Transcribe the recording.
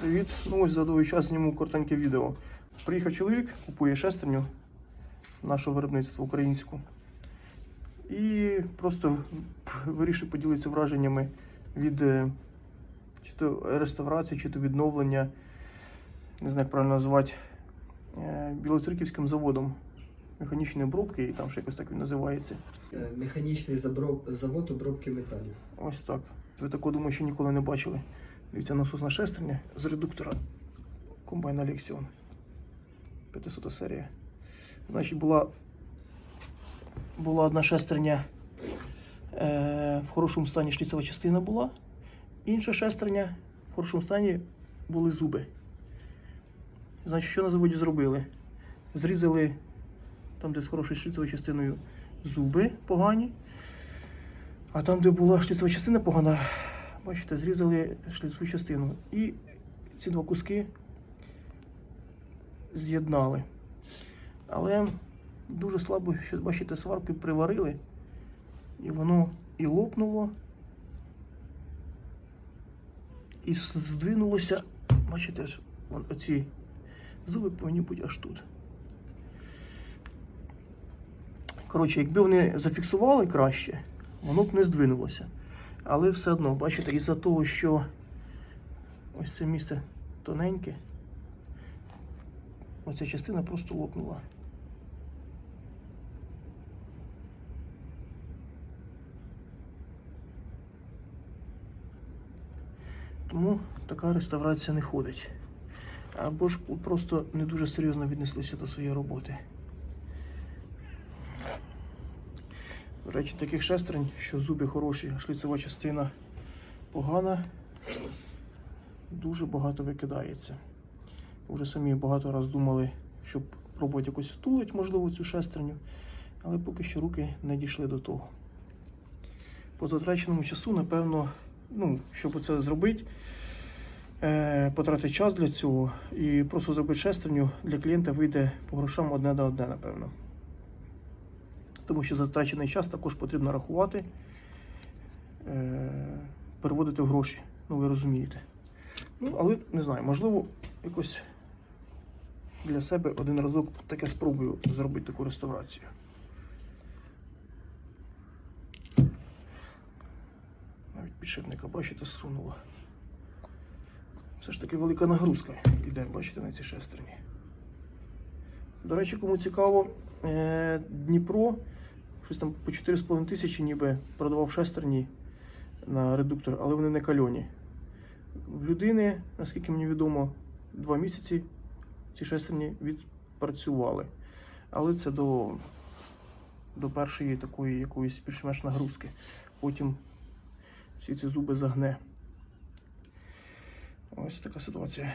Привіт! Ну ось за довгий час зніму коротеньке відео. Приїхав чоловік, купує шестерню нашого виробництва українську. І просто вирішив поділитися враженнями від е, чи то реставрації, чи то відновлення, не знаю, як правильно назвати, е, Білоцерківським заводом механічної обробки, і там ще якось так він називається. Е, Механічний завод обробки металів. Ось так. Ви такого думаю, ще ніколи не бачили. Дивіться, насосна шестерня з редуктора комбайн Alexion. 500 серія. Значить, була, була одна шестерня е, в хорошому стані шліцева частина була. Інша шестерня в хорошому стані були зуби. Значить, що на заводі зробили? Зрізали там, де з хорошою шліцевою частиною зуби погані. А там, де була шліцова частина погана, бачите, зрізали шліцову частину. І ці два куски з'єднали. Але дуже слабо, що бачите, сварки приварили, і воно і лопнуло, і здвинулося. Бачите, вон оці зуби повинні бути аж тут. Коротше, якби вони зафіксували краще, воно б не здвинулося. Але все одно, бачите, із-за того, що ось це місце тоненьке, оця частина просто лопнула. Тому така реставрація не ходить. Або ж просто не дуже серйозно віднеслися до своєї роботи. До речі, таких шестерень, що зуби хороші, шліцева частина погана, дуже багато викидається. Вже самі багато раз думали, щоб пробувати якось втулити, можливо, цю шестерню, але поки що руки не дійшли до того. По затраченому часу, напевно, ну, щоб це зробити, е, потратити час для цього і просто зробити шестерню для клієнта вийде по грошам одне на одне, напевно тому що затрачений час також потрібно рахувати, е, переводити в гроші. Ну, ви розумієте. Ну, але не знаю, можливо, якось для себе один разок таке спробую зробити таку реставрацію. Навіть підшипника, бачите, зсунуло. Все ж таки велика нагрузка йде, бачите, на ці шестерні. До речі, кому цікаво, е, Дніпро щось там по 4,5 тисячі ніби продавав шестерні на редуктор, але вони не кальоні. В людини, наскільки мені відомо, два місяці ці шестерні відпрацювали. Але це до, до першої такої якоїсь більш-менш нагрузки. Потім всі ці зуби загне. Ось така ситуація.